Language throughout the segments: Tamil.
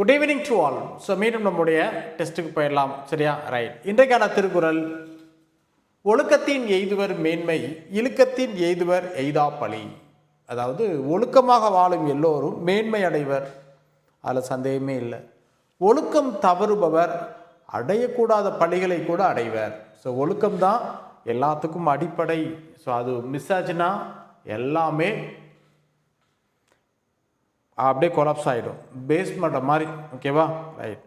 Good evening to all so மீண்டும் நம்முடைய டெஸ்ட்டுக்கு போயிடலாம். சரியா? ரைட் இன்றைக்கான திருக்குறள் ஒழுக்கத்தின் எய்துவர் மேன்மை இழுக்கத்தின் எய்துவர் எய்தா பழி. அதாவது ஒழுக்கமாக வாழும் எல்லோரும் மேன்மை அடைவர். அதில் சந்தேகமே இல்லை. ஒழுக்கம் தவறுபவர் அடையக்கூடாத பழிகளை கூட அடைவர். ஸோ ஒழுக்கம் தான் எல்லாத்துக்கும் அடிப்படை. ஸோ அது மிஸ் ஆச்சுன்னா எல்லாமே அப்படியே கொலாப்ஸ் ஆகிடும் பேஸ்மெண்ட்டை மாதிரி ஓகேவா ரைட்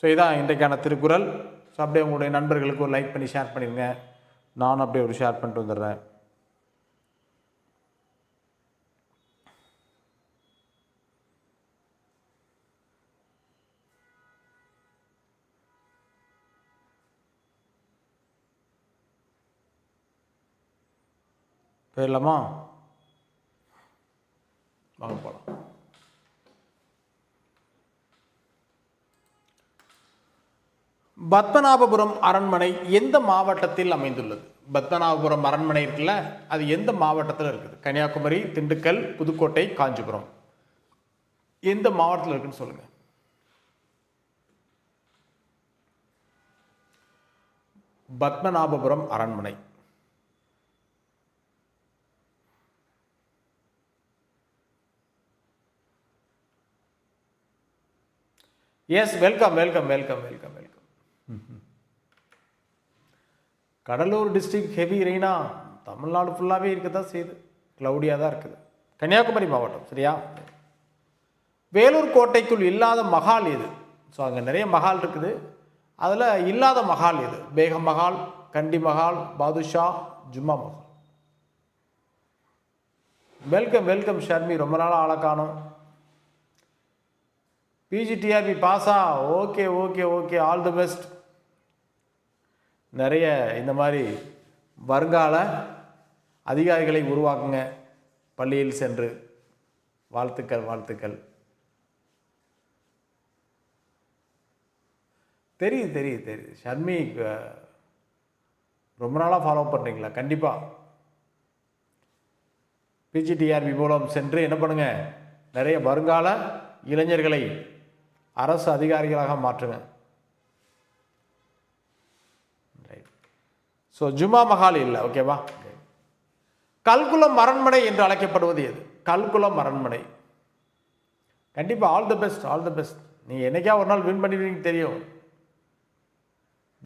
ஸோ இதான் இன்றைக்கான திருக்குறள். ஸோ அப்படியே உங்களுடைய நண்பர்களுக்கு ஒரு லைக் பண்ணி ஷேர் பண்ணிடுங்க. நானும் அப்படியே ஒரு ஷேர் பண்ணிட்டு வந்துடுறேன். போயிடலாமா வாங்க போகலாம் பத்மநாபபுரம் அரண்மனை எந்த மாவட்டத்தில் அமைந்துள்ளது? பத்மநாபபுரம் அரண்மனை இருக்குல்ல அது எந்த மாவட்டத்தில் இருக்குது? கன்னியாகுமரி திண்டுக்கல் புதுக்கோட்டை காஞ்சிபுரம். எந்த மாவட்டத்தில் இருக்குன்னு சொல்லுங்க. பத்மநாபபுரம் அரண்மனை. Yes welcome welcome welcome welcome welcome Cuddalore district heavy ரெயினா Tamil Nadu ஃபுல்லாகவே இருக்க தான் செய்யுது. க்ளவுடியாக தான் இருக்குது. கன்னியாகுமரி மாவட்டம் சரியா? வேலூர் கோட்டைக்குள் இல்லாத மகால் எது? ஸோ அங்கே நிறைய மகால் இருக்குது. அதில் இல்லாத மகால் எது? Begum Mahal Kandi Mahal Badshah Jumma Mahal welcome welcome Sharmi. ரொம்ப நாளாக ஆளை காணோம். PGTRB Fazl okay okay okay all the best நிறைய இந்த மாதிரி வருங்கால அதிகாரிகளை உருவாக்குங்க. பள்ளியில் சென்று. வாழ்த்துக்கள் வாழ்த்துக்கள். தெரியுது தெரியுது தெரியுது. ஷர்மி ரொம்ப நாளாக ஃபாலோ பண்ணுறீங்களா கண்டிப்பாக பிஜிடிஆர்பி மூலம் சென்று என்ன பண்ணுங்கள் நிறைய வருங்கால இளைஞர்களை அரசு அதிகாரிகளாக மாற்றுங்க. ஸோ ஜுமா மஹால் இல்லை ஓகேவா கல்குளம் அரண்மனை என்று அழைக்கப்படுவது எது? கல்குளம் அரண்மனை கண்டிப்பாக all the best all the best நீங்கள் என்னைக்கா ஒரு நாள் வின் பண்ணிடுவீங்க தெரியும்.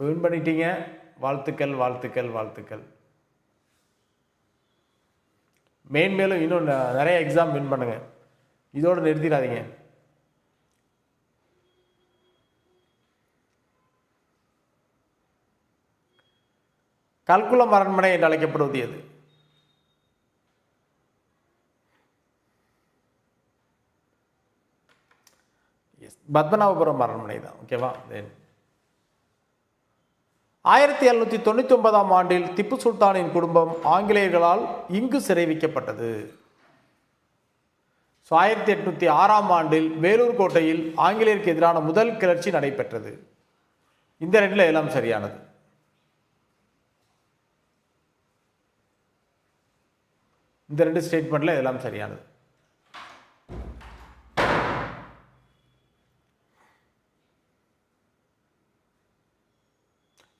வின் பண்ணிட்டீங்க வாழ்த்துக்கள் வாழ்த்துக்கள் வாழ்த்துக்கள். மேன்மேலும் இன்னும் நிறைய எக்ஸாம் வின் பண்ணுங்க. இதோடு நிறுத்திடாதீங்க. கல்குளம் அரண்மனை என்று அழைக்கப்படுவது எது எஸ் பத்மநாபபுரம் அரண்மனை தான் ஓகேவா தென் ஆயிரத்தி எழுநூற்றி தொண்ணூற்றி ஒன்பதாம் ஆண்டில் திப்பு சுல்தானின் குடும்பம் ஆங்கிலேயர்களால் இங்கு சிறை வைக்கப்பட்டது ஸோ ஆயிரத்தி எட்நூற்றி ஆறாம் ஆண்டில் வேலூர் கோட்டையில் ஆங்கிலேயருக்கு எதிரான முதல் கிளர்ச்சி நடைபெற்றது. இந்த ரெண்டில் எல்லாம் சரியானது. இந்த ரெண்டு ஸ்டேட்மெண்ட்டில் எல்லாம் சரியானது.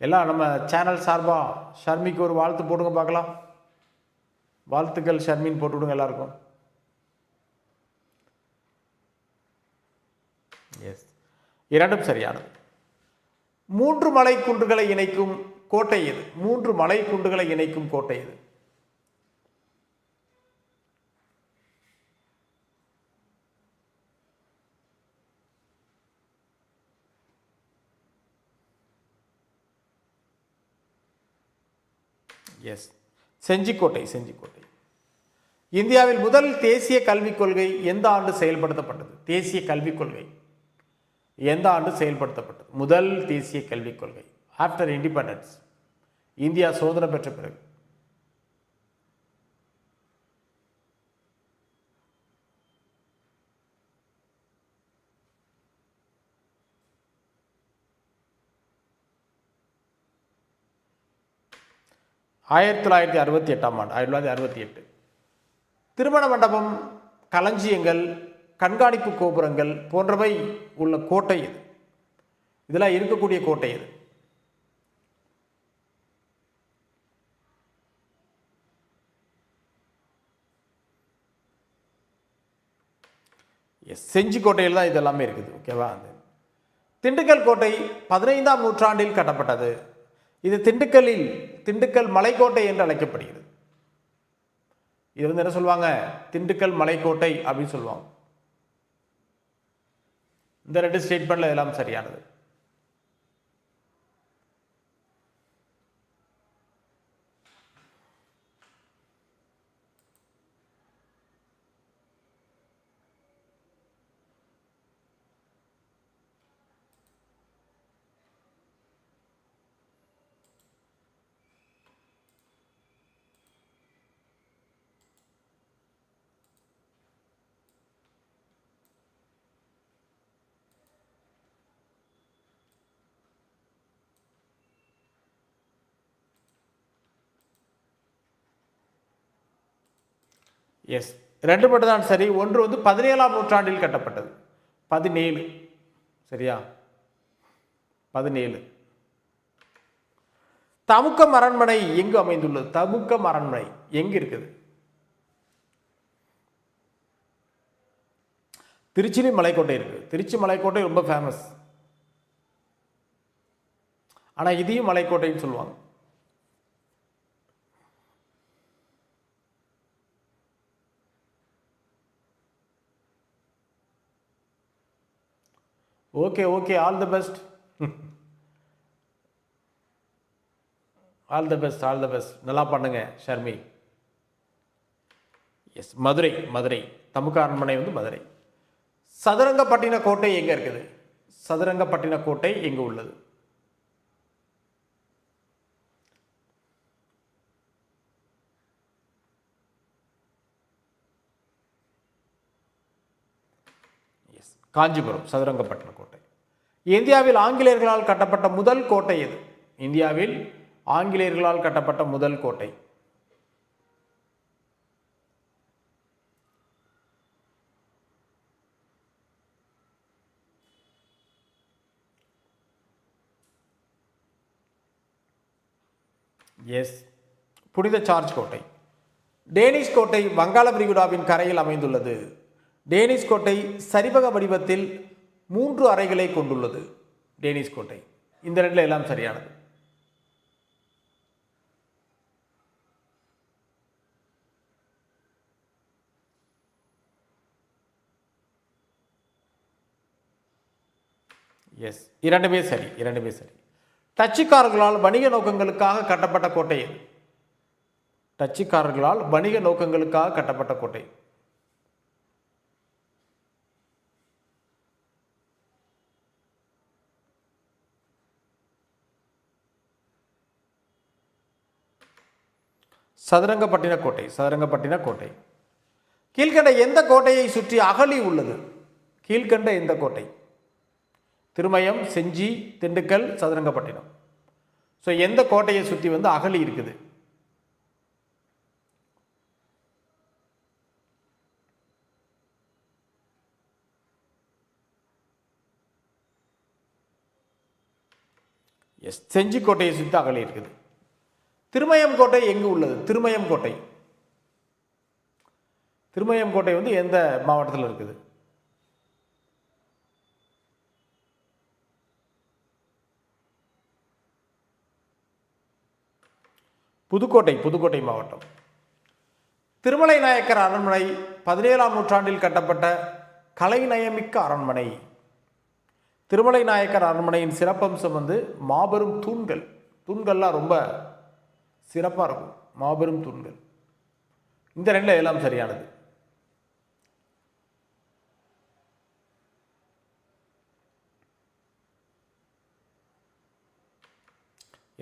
எல்லாம் நம்ம சேனல் சார்பாக ஷர்மிக்கு ஒரு வாழ்த்து போடுங்க பார்க்கலாம். வாழ்த்துக்கள் ஷர்மின்னு போட்டு விடுங்க எல்லாருக்கும். எஸ் இரண்டும் சரியானது. மூன்று மலை குன்றுகளை இணைக்கும் கோட்டை எது? மூன்று மலை குன்றுகளை இணைக்கும் கோட்டை எது? எஸ் செஞ்சிக்கோட்டை செஞ்சிக்கோட்டை. இந்தியாவில் முதல் தேசிய கல்விக் கொள்கை எந்த ஆண்டு செயல்படுத்தப்பட்டது? தேசிய கல்விக் கொள்கை. எந்த ஆண்டு செயல்படுத்தப்பட்டது? முதல் தேசிய கல்விக் கொள்கை. ஆஃப்டர் இண்டிபெண்டன்ஸ் இந்தியா சுதந்திரம் பெற்ற பிறகு. ஆயிரத்தி தொள்ளாயிரத்தி அறுபத்தி எட்டாம் ஆண்டு ஆயிரத்தி தொள்ளாயிரத்தி அறுபத்தி எட்டு. திருமண மண்டபம் களஞ்சியங்கள் கண்காணிப்பு கோபுரங்கள் போன்றவை உள்ள கோட்டை இது. இதெல்லாம் இருக்கக்கூடிய கோட்டை இது. செஞ்சி கோட்டையில் தான் இதெல்லாமே இருக்குது ஓகேவா? திண்டுக்கல் கோட்டை பதினைந்தாம் நூற்றாண்டில் கட்டப்பட்டது. இது திண்டுக்கல்லில் திண்டுக்கல் மலைக்கோட்டை என்று அழைக்கப்படுகிறது. இது வந்து என்ன சொல்லுவாங்க திண்டுக்கல் மலைக்கோட்டை அப்படின்னு சொல்லுவாங்க. இந்த ரெண்டு ஸ்டேட்மெண்ட்ல எல்லாம் சரியானது. எஸ் ரெண்டு மட்டும் தான் சரி. ஒன்று வந்து பதினேழாம் நூற்றாண்டில் கட்டப்பட்டது. பதினேழு. சரியா? பதினேழு. தமுக்கம் அரண்மனை எங்கு அமைந்துள்ளது? தமுக்கம் அரண்மனை எங்கு இருக்குது? திருச்சிலையும் மலைக்கோட்டை இருக்கு திருச்சி மலைக்கோட்டை ரொம்ப ஃபேமஸ் ஆனால் இதையும் மலைக்கோட்டைன்னு சொல்லுவாங்க. Okay okay all the best all the best all the best நல்லா பண்ணுங்க ஷர்மி. எஸ் மதுரை மதுரை. தமுக அரண்மனை வந்து மதுரை. சதுரங்கப்பட்டின கோட்டை எங்கே இருக்குது? சதுரங்கப்பட்டின கோட்டை எங்கே உள்ளது எஸ் காஞ்சிபுரம் சதுரங்கப்பட்டின கோட்டை. இந்தியாவில் ஆங்கிலேயர்களால் கட்டப்பட்ட முதல் கோட்டை எது? இந்தியாவில் ஆங்கிலேயர்களால் கட்டப்பட்ட முதல் கோட்டை. எஸ். புனித சார்ஜ் கோட்டை. டேனிஷ் கோட்டை வங்காள விரிகுடாவின் கரையில் அமைந்துள்ளது. டேனிஷ் கோட்டை சரிவக வடிவத்தில் மூன்று அறைகளை கொண்டுள்ளது. டேனிஷ் கோட்டை. இந்த ரெண்டில் எல்லாம் சரியானது. எஸ் இரண்டுமே சரி இரண்டுமே சரி. டச்சுக்காரர்களால் வணிக நோக்கங்களுக்காக கட்டப்பட்ட கோட்டை டச்சுக்காரர்களால் வணிக நோக்கங்களுக்காக கட்டப்பட்ட கோட்டை. சதுரங்கப்பட்டின கோட்டை சதுரங்கப்பட்டின கோட்டை கீழ்கண்ட எந்த கோட்டையை சுற்றி அகழி உள்ளது? கீழ்கண்ட எந்த கோட்டை? திருமயம் செஞ்சி திண்டுக்கல் சதுரங்கப்பட்டினம். ஸோ எந்த கோட்டையை சுற்றி வந்து அகழி இருக்குது? எஸ் செஞ்சி கோட்டையை சுற்றி அகழி இருக்குது. திருமயம் கோட்டை எங்கு உள்ளது? திருமயம் கோட்டை திருமயம் கோட்டை வந்து எந்த மாவட்டத்தில் இருக்குது? புதுக்கோட்டை புதுக்கோட்டை மாவட்டம். திருமலை நாயக்கர் அரண்மனை பதினேழாம் நூற்றாண்டில் கட்டப்பட்ட கலைநயமிக்க அரண்மனை. திருமலை நாயக்கர் அரண்மனையின் சிறப்பம்சம் வந்து மாபெரும் தூண்கள். தூண்கள்லாம் ரொம்ப சிறப்பாக இருக்கும். மாபெரும் தூண்கள். இந்த ரெண்டில் எல்லாம் சரியானது.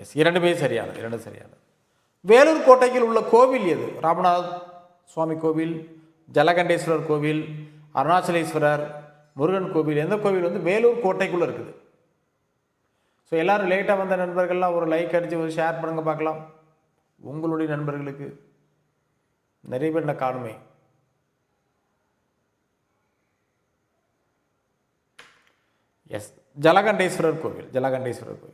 எஸ் இரண்டுமே சரியானது. இரண்டும் சரியானது. வேலூர் கோட்டையில் உள்ள கோவில் எது? ராமநாத் சுவாமி கோவில் ஜலகண்டேஸ்வரர் கோவில் அருணாச்சலேஸ்வரர் முருகன் கோவில் எந்த கோவில் வந்து வேலூர் கோட்டைக்குள்ளே இருக்குது? ஸோ எல்லோரும் லேட்டாக வந்த நண்பர்கள்லாம் ஒரு லைக் அடித்து ஒரு ஷேர் பண்ணுங்க பார்க்கலாம். உங்களுடைய நண்பர்களுக்கு நிறைவேற பேர் காணுமே. எஸ் ஜலகண்டேஸ்வரர் கோவில் ஜலகண்டேஸ்வரர் கோவில்.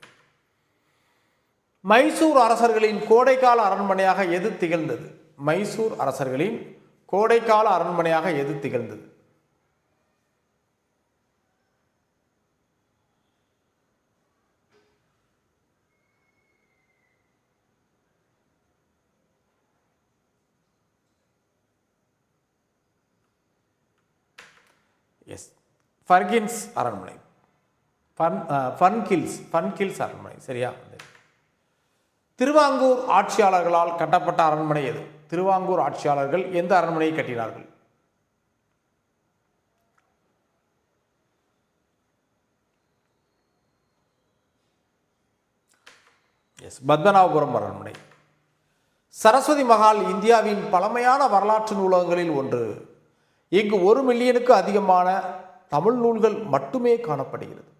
மைசூர் அரசர்களின் கோடைக்கால அரண்மனையாக எது திகழ்ந்தது? மைசூர் அரசர்களின் கோடைக்கால அரண்மனையாக எது திகழ்ந்தது? எஸ் ஃபர்கின்ஸ் அரண்மனை ஃபன் ஃபன்கில்ஸ் ஃபன்கில்ஸ் அரண்மனை சரியா? திருவாங்கூர் ஆட்சியாளர்களால் கட்டப்பட்ட அரண்மனை எது? திருவாங்கூர் ஆட்சியாளர்கள் எந்த அரண்மனையை கட்டினார்கள்? எஸ் பத்மநாபபுரம் அரண்மனை சரஸ்வதி மகால் இந்தியாவின் பழமையான வரலாற்று நூலகங்களில் ஒன்று இங்கு ஒரு மில்லியனுக்கு அதிகமான தமிழ் நூல்கள் மட்டுமே காணப்படுகிறது.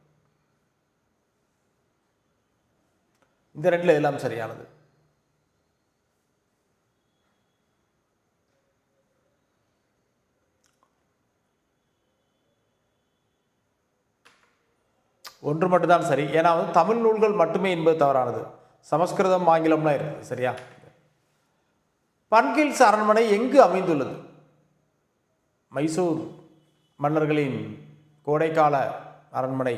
இந்த ரெண்டில் எல்லாம் சரியானது. ஒன்று மட்டும்தான் சரி. ஏன்னா வந்து தமிழ் நூல்கள் மட்டுமே என்பது தவறானது. சமஸ்கிருதம் ஆங்கிலம்லாம் இருக்குது சரியா? பன்கில்ஸ் அரண்மனை எங்கு அமைந்துள்ளது? மைசூர் மன்னர்களின் கோடைக்கால அரண்மனை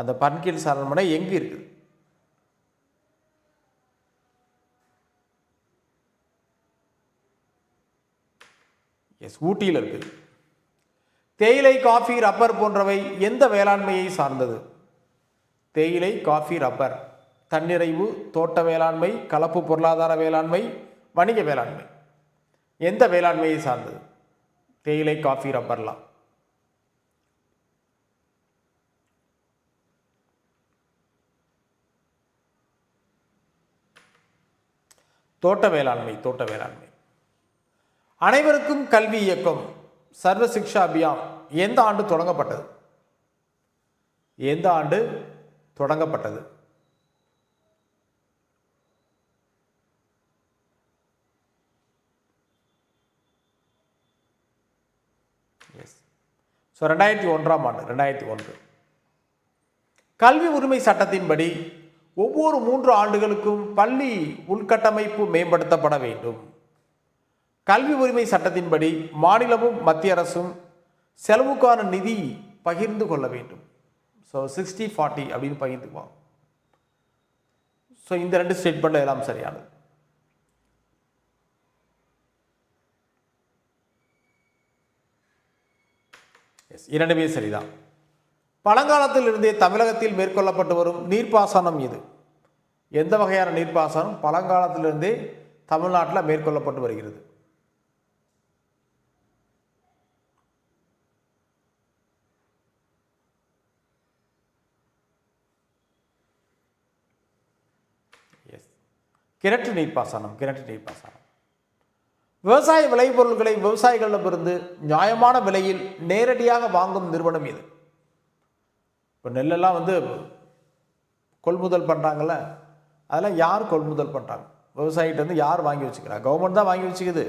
அந்த பன்கில்ஸ் அரண்மனை எங்கு இருக்குது? எஸ் ஊட்டியில் இருக்குது. தேயிலை காஃபி ரப்பர் போன்றவை எந்த வேளாண்மையை சார்ந்தது? தேயிலை காஃபி ரப்பர் தன்னிறைவு தோட்ட வேளாண்மை கலப்பு பொருளாதார வேளாண்மை வணிக வேளாண்மை எந்த வேளாண்மையை சார்ந்தது? தேயிலை காஃபி ரப்பர்லாம். தோட்ட வேளாண்மை தோட்ட வேளாண்மை. அனைவருக்கும் கல்வி இயக்கம் சர்வ சிக்ஷா அபியான் எந்த ஆண்டு தொடங்கப்பட்டது? எந்த ஆண்டு தொடங்கப்பட்டது எஸ் ஸோ ரெண்டாயிரத்தி ஒன்றாம் ஆண்டு ரெண்டாயிரத்தி ஒன்று. கல்வி உரிமை சட்டத்தின்படி ஒவ்வொரு மூன்று ஆண்டுகளுக்கும் பள்ளி உள்கட்டமைப்பு மேம்படுத்தப்பட வேண்டும். கல்வி உரிமை சட்டத்தின்படி மாநிலமும் மத்திய அரசும் செலவுக்கான நிதி பகிர்ந்து கொள்ள வேண்டும். ஸோ சிக்ஸ்டி ஃபார்ட்டி அப்படின்னு பகிர்ந்துக்குவாங்க. ஸோ இந்த ரெண்டு ஸ்டேட்மெண்ட் எல்லாம் சரியானது. எஸ் இரண்டுமே சரிதான். பழங்காலத்திலிருந்தே தமிழகத்தில் மேற்கொள்ளப்பட்டு வரும் நீர்ப்பாசனம் இது. எந்த வகையான நீர்ப்பாசனம்? பழங்காலத்திலிருந்தே தமிழ்நாட்டில் மேற்கொள்ளப்பட்டு வருகிறது. எஸ் கிணற்று நீர்ப்பாசனம் கிணற்று நீர்ப்பாசனம். விவசாய விளைபொருட்களை விவசாயிகளிடமிருந்து நியாயமான விலையில் நேரடியாக வாங்கும் நிறுவனம் இது. இப்போ நெல்லெல்லாம் வந்து கொள்முதல் பண்ணுறாங்கல்ல அதெல்லாம் யார் கொள்முதல் பண்ணுறாங்க விவசாயிகிட்டேருந்து யார் வாங்கி வச்சுக்கிறா? கவர்மெண்ட் தான் வாங்கி வச்சுக்குது.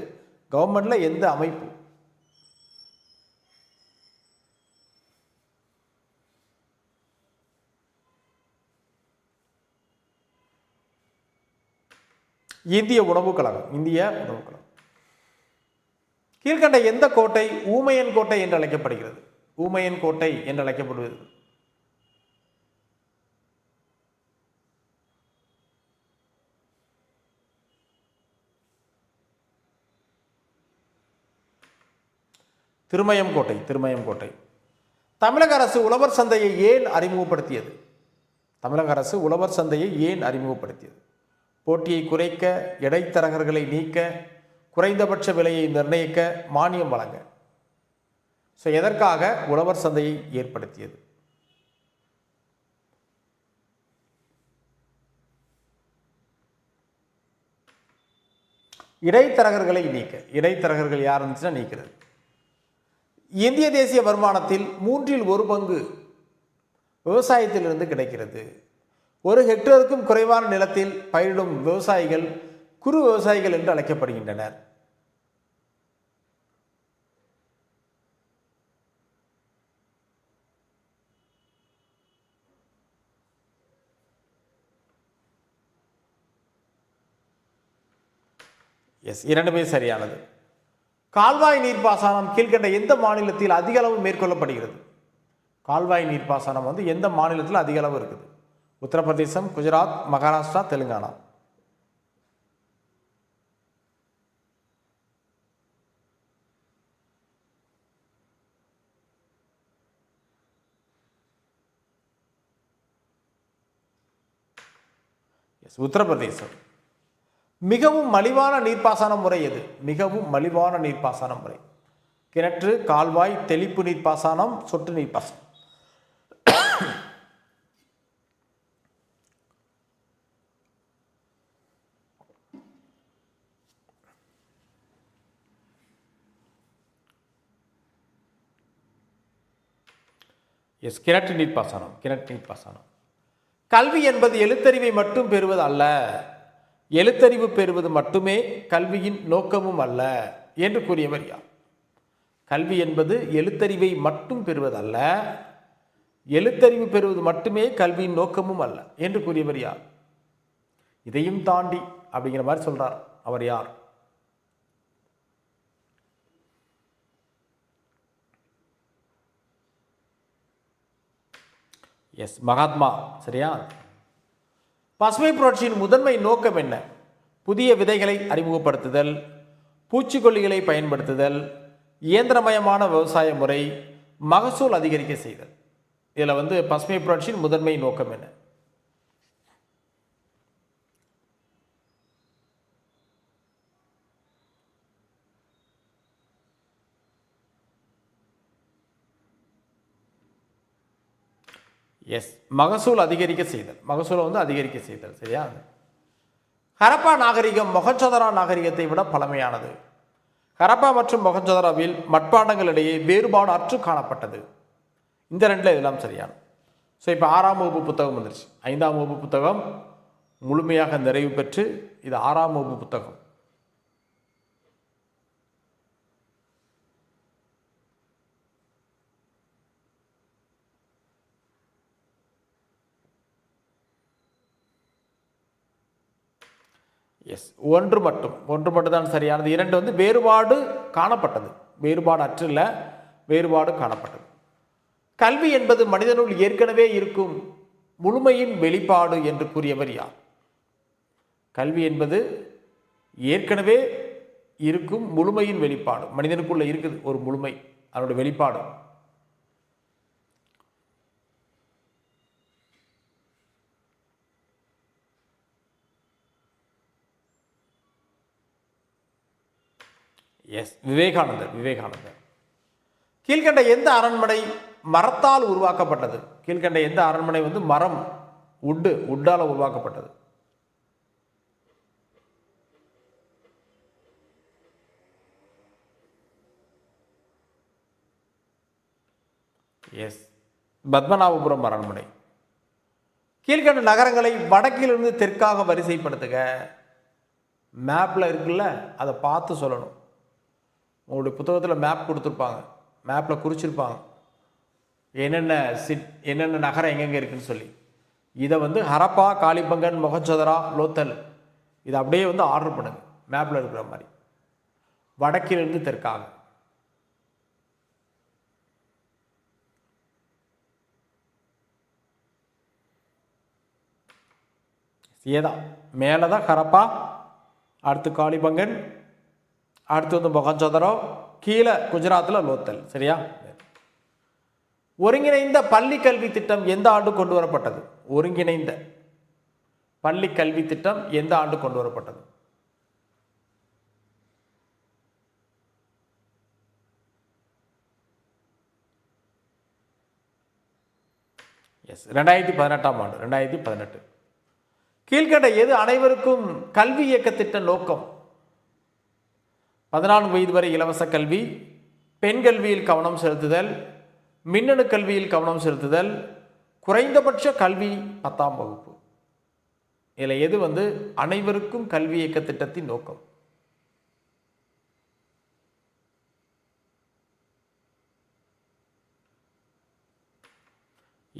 கவர்மெண்ட்டில் எந்த அமைப்பு? இந்திய உணவுக் கழகம் இந்திய உணவுக் கழகம். கீழ்கண்ட எந்த கோட்டை ஊமையன் கோட்டை என்று அழைக்கப்படுகிறது? ஊமையன் கோட்டை என்று அழைக்கப்படுவது. திருமயம் கோட்டை திருமயம் கோட்டை. தமிழக அரசு உழவர் சந்தையை ஏன் அறிமுகப்படுத்தியது? தமிழக அரசு உழவர் சந்தையை ஏன் அறிமுகப்படுத்தியது? போட்டியை குறைக்க இடைத்தரகர்களை நீக்க குறைந்தபட்ச விலையை நிர்ணயிக்க மானியம் வழங்க. ஸோ எதற்காக உழவர் சந்தையை ஏற்படுத்தியது? இடைத்தரகர்களை நீக்க. இடைத்தரகர்கள் யார் இருந்துச்சுன்னா நீக்கிறது. இந்திய தேசிய வருமானத்தில் மூன்றில் ஒரு பங்கு விவசாயத்திலிருந்து கிடைக்கிறது. ஒரு ஹெக்டேருக்கும் குறைவான நிலத்தில் பயிரிடும் விவசாயிகள் குறு விவசாயிகள் என்று அழைக்கப்படுகின்றனர். எஸ் இரண்டுமே சரியானது. கால்வாய் நீர்ப்பாசனம் கீழ்கண்ட எந்த மாநிலத்தில் அதிக அளவு மேற்கொள்ளப்படுகிறது? கால்வாய் நீர்ப்பாசனம் வந்து எந்த மாநிலத்தில் அதிக அளவு இருக்குது? உத்தரப்பிரதேசம் குஜராத் மகாராஷ்டிரா தெலுங்கானா. எஸ் உத்தரப்பிரதேசம். மிகவும் மலிவான நீர்ப்பாசன முறை எது? மிகவும் மலிவான நீர்ப்பாசன முறை. கிணற்று கால்வாய் தெளிப்பு நீர்ப்பாசனம் சொட்டு நீர்ப்பாசனம். எஸ் கிணற்று நீர்ப்பாசனம். கிணற்று நீர்ப்பாசனம். கல்வி என்பது எழுத்தறிவை மட்டும் பெறுவது அல்ல. எழுத்தறிவு பெறுவது மட்டுமே கல்வியின் நோக்கமும் அல்ல என்று கூறியவர் யார்? கல்வி என்பது எழுத்தறிவை மட்டும் பெறுவதல்ல எழுத்தறிவு பெறுவது மட்டுமே கல்வியின் நோக்கமும் அல்ல என்று கூறியவர் யார்? இதையும் தாண்டி அப்படிங்கிற மாதிரி சொல்றார். அவர் யார்? எஸ் மகாத்மா சரியா? பசுமை புரட்சியின் முதன்மை நோக்கம் என்ன? புதிய விதைகளை அறிமுகப்படுத்துதல் பூச்சிக்கொல்லிகளை பயன்படுத்துதல் இயந்திரமயமான விவசாய முறை மகசூல் அதிகரிக்க செய்தல். இதில் வந்து பசுமை புரட்சியின் முதன்மை நோக்கம் என்ன? எஸ் மகசூல் அதிகரிக்க செய்தல். மகசூலை வந்து அதிகரிக்க செய்தல். சரியா? ஹரப்பா நாகரிகம் மொகஞ்சதரா நாகரிகத்தை விட பழமையானது. ஹரப்பா மற்றும் மொகஞ்சதராவில் மட்பாண்டங்களிடையே வேறுபாடு அற்று காணப்பட்டது. இந்த ரெண்டில் இதெல்லாம் சரியான. ஸோ இப்போ ஆறாம் வகுப்பு புத்தகம் வந்துருச்சு. ஐந்தாம் வகுப்பு புத்தகம் முழுமையாக நிறைவு பெற்று இது ஆறாம் வகுப்பு புத்தகம். எஸ் ஒன்று மட்டும். ஒன்று மட்டும் தான் சரியானது. இரண்டு வந்து வேறுபாடு காணப்பட்டது. வேறுபாடு அற்றில்ல. வேறுபாடு காணப்பட்டது. கல்வி என்பது மனிதனுள் ஏற்கனவே இருக்கும் முழுமையின் வெளிப்பாடு என்று கூறியவர் யார்? கல்வி என்பது ஏற்கனவே இருக்கும் முழுமையின் வெளிப்பாடு. மனிதனுக்குள்ளே இருக்குது ஒரு முழுமை அதனுடைய வெளிப்பாடு. எஸ் விவேகானந்தர் விவேகானந்தர் கீழ்கண்ட எந்த அரண்மனை மரத்தால் உருவாக்கப்பட்டது? கீழ்கண்ட எந்த அரண்மனை வந்து மரம் உட்டு உட்டால் உருவாக்கப்பட்டது? எஸ் பத்மநாபபுரம் அரண்மனை. கீழ்கண்ட நகரங்களை வடக்கிலிருந்து தெற்காக வரிசைப்படுத்துக. மேப்பில் இருக்குல்ல அதை பார்த்து சொல்லணும். உங்களுடைய புத்தகத்தில் மேப் கொடுத்துருப்பாங்க. மேப்பில் குறிச்சிருப்பாங்க. என்னென்ன சிட் என்னென்ன நகரம் எங்கெங்கே இருக்குன்னு சொல்லி. இதை வந்து ஹரப்பா காளிபங்கன் மொகச்சதரா லோத்தல். இதை அப்படியே வந்து ஆர்டர் பண்ணுங்கள் மேப்பில் இருக்கிற மாதிரி. வடக்கிலிருந்து தெற்காக. ஏதா மேலே தான் ஹரப்பா அடுத்து காளிபங்கன் அடுத்து வந்து மொகஞ்சதரோ கீழே குஜராத்தில் லோத்தல் சரியா? ஒருங்கிணைந்த பள்ளி கல்வி திட்டம் எந்த ஆண்டு கொண்டு வரப்பட்டது? ஒருங்கிணைந்த பள்ளி கல்வி திட்டம் எந்த ஆண்டு கொண்டு வரப்பட்டது? எஸ் ரெண்டாயிரத்தி பதினெட்டாம் ஆண்டு ரெண்டாயிரத்தி பதினெட்டு. கீழ்கண்ட எது அனைவருக்கும் கல்வி இயக்க திட்ட நோக்கம்? பதினான்கு வயது வரை இலவச கல்வி பெண் கல்வியில் கவனம் செலுத்துதல் மின்னணு கல்வியில் கவனம் செலுத்துதல் குறைந்தபட்ச கல்வி பத்தாம் வகுப்பு. இதில் எது வந்து அனைவருக்கும் கல்வி இயக்க திட்டத்தின் நோக்கம்?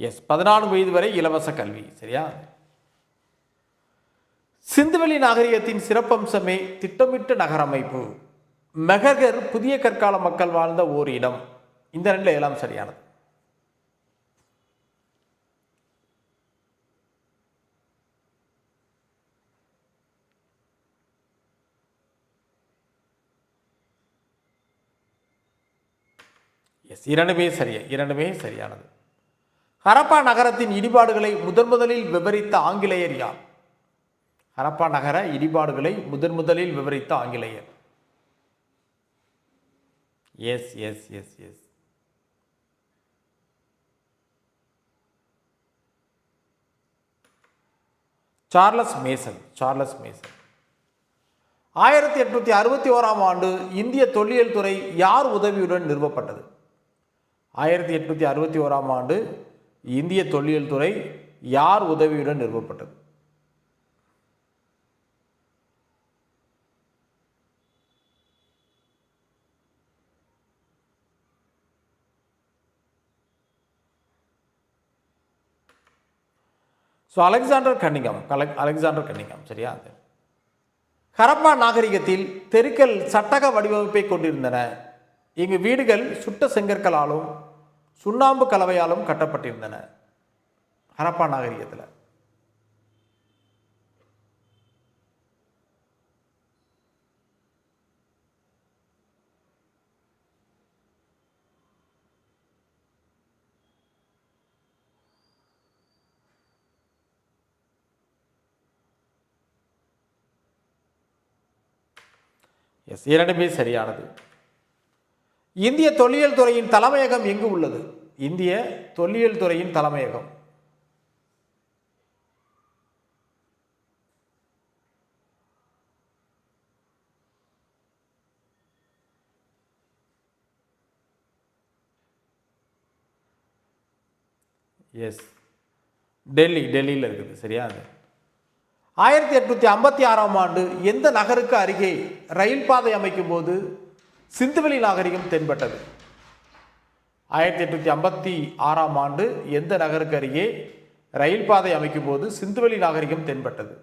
எஸ் பதினான்கு வயது வரை இலவச கல்வி சரியா? சிந்துவெளி நாகரிகத்தின் சிறப்பம்சமே திட்டமிட்ட நகரமைப்பு. மெகர்கர் புதிய கற்கால மக்கள் வாழ்ந்த ஓர் இடம் இந்த ரெண்டு எல்லாம் சரியானது. எஸ் இரண்டுமே சரியா இரண்டுமே சரியானது. ஹரப்பா நகரத்தின் இடிபாடுகளை முதன் முதலில் விவரித்த ஆங்கிலேயர் யார்? ஹரப்பா நகர இடிபாடுகளை முதன் முதலில் விவரித்த ஆங்கிலேயர். Yes yes yes yes Charles Masson Charles Masson ஆயிரத்தி எட்நூத்தி அறுபத்தி ஓராம் ஆண்டு இந்திய தொல்லியல் துறை யார் உதவியுடன் நிறுவப்பட்டது? ஆயிரத்தி எட்நூத்தி அறுபத்தி ஓராம் ஆண்டு இந்திய தொல்லியல் துறை யார் உதவியுடன் நிறுவப்பட்டது? ஸோ அலெக்சாண்டர் கன்னிங்கம் கலெக் அலெக்சாண்டர் கன்னிங்கம் சரியா? அது. ஹரப்பா நாகரிகத்தில் தெருக்கள் சட்டக வடிவமைப்பை கொண்டிருந்தன. இங்கு வீடுகள் சுட்ட செங்கற்களாலும் சுண்ணாம்பு கலவையாலும் கட்டப்பட்டிருந்தன. ஹரப்பா நாகரிகத்தில். எஸ் இரண்டுமே சரியானது. இந்திய தொல்லியல் துறையின் தலைமையகம் எங்கு உள்ளது? இந்திய தொல்லியல் துறையின் தலைமையகம். எஸ் டெல்லி டெல்லியில் இருக்குது சரியா? அது ஆயிரத்தி எட்நூத்தி ஐம்பத்தி ஆறாம் ஆண்டு எந்த நகருக்கு அருகே ரயில் பாதை அமைக்கும் போது சிந்துவெளி நாகரிகம் தென்பட்டது. ஆயிரத்தி எட்நூத்தி ஐம்பத்தி ஆறாம் ஆண்டு எந்த நகருக்கு அருகே ரயில் பாதை அமைக்கும் போது சிந்துவெளி நாகரிகம் தென்பட்டது.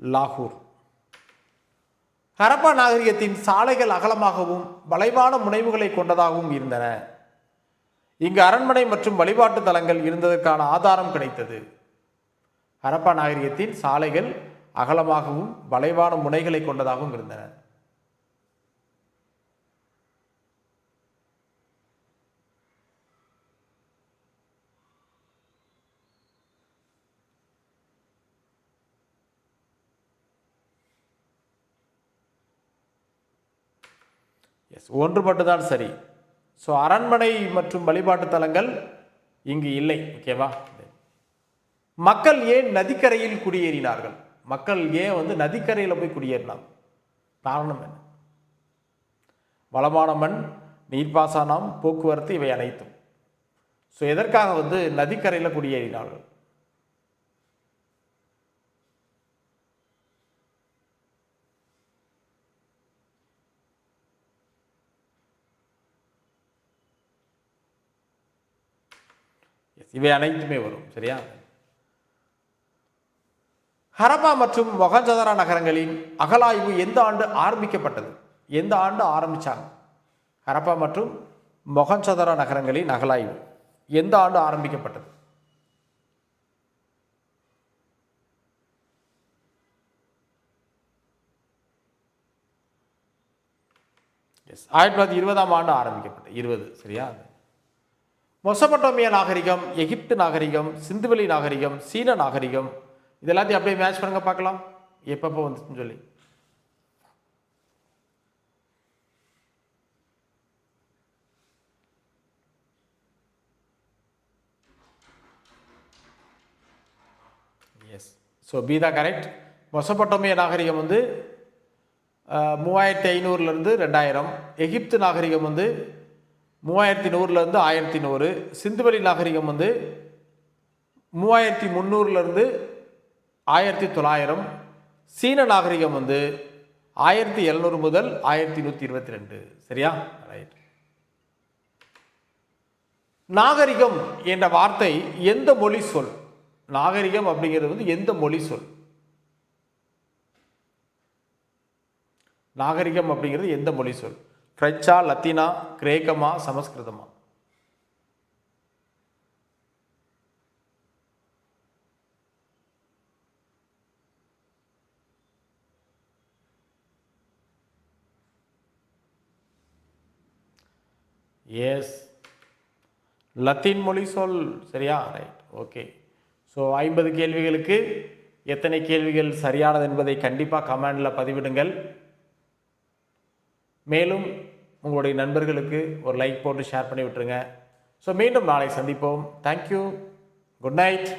லாகூர். ஹரப்பா நாகரிகத்தின் சாலைகள் அகலமாகவும் வளைவான முனைவுகளை கொண்டதாகவும் இருந்தன. இங்கு அரண்மனை மற்றும் வழிபாட்டு தலங்கள் இருந்ததற்கான ஆதாரம் கிடைத்தது. ஹரப்பா நாகரிகத்தின் சாலைகள் அகலமாகவும் வளைவான முனைகளை கொண்டதாகவும் இருந்தன. எஸ் ஒன்று மட்டும்தான் சரி. ஸோ அரண்மனை மற்றும் வழிபாட்டு தலங்கள் இங்கு இல்லை ஓகேவா மக்கள் ஏன் நதிக்கரையில் குடியேறினார்கள்? மக்கள் ஏன் வந்து நதிக்கரையில் போய் குடியேறினாங்க? காரணம் என்ன? வளமான மண் நீர்ப்பாசனம் போக்குவரத்து இவை அனைத்தும். ஸோ எதற்காக வந்து நதிக்கரையில் குடியேறினார்கள்? இவை அனைத்துமே வரும் சரியா? ஹரப்பா மற்றும் மொகஞ்சதரா நகரங்களின் அகலாய்வு எந்த ஆண்டு ஆரம்பிக்கப்பட்டது? எந்த ஆண்டு ஆரம்பித்தாங்க ஹரப்பா மற்றும் மொகஞ்சதரா நகரங்களின் அகலாய்வு எந்த ஆண்டு ஆரம்பிக்கப்பட்டது? எஸ் ஆயிரத்தி தொள்ளாயிரத்தி இருபதாம் ஆண்டு ஆரம்பிக்கப்பட்டது இருபது சரியா? மொசபட்டோமிய நாகரிகம் எகிப்து நாகரிகம் சிந்துவெளி நாகரிகம் சீன நாகரிகம் இது எல்லாத்தையும் அப்படியே மேட்ச் பண்ணுங்க பார்க்கலாம். எப்பப்போ வந்துச்சுன்னு சொல்லி. எஸ் ஸோ பி தான் கரெக்ட் மொசபட்டோமிய நாகரிகம் வந்து மூவாயிரத்தி ஐநூறுலேருந்து ரெண்டாயிரம். எகிப்து நாகரிகம் வந்து மூவாயிரத்தி நூறுலேருந்து ஆயிரத்தி நூறு. சிந்துவெளி நாகரிகம் வந்து மூவாயிரத்தி முந்நூறுலேருந்து ஆயிரத்தி தொள்ளாயிரம். சீன நாகரிகம் வந்து ஆயிரத்தி எழுநூறு முதல் ஆயிரத்தி நூற்றி இருபத்தி ரெண்டு. சரியா? ரைட் நாகரிகம் என்ற வார்த்தை எந்த மொழி சொல்? நாகரிகம் அப்படிங்கிறது வந்து எந்த மொழி சொல்? நாகரிகம் அப்படிங்கிறது எந்த மொழி சொல்? பிரச்சா லத்தீனா கிரேக்கமா சமஸ்கிருதமா? எஸ் லத்தீன் மொழி சொல் சரியா? ரைட் ஓகே ஸோ ஐம்பது கேள்விகளுக்கு எத்தனை கேள்விகள் சரியானது என்பதை கண்டிப்பாக கமெண்டில் பதிவிடுங்கள். மேலும் உங்களுடைய நண்பர்களுக்கு ஒரு லைக் போட்டு ஷேர் பண்ணி விட்டுருங்க. ஸோ மீண்டும் நாளை சந்திப்போம். Thank you good night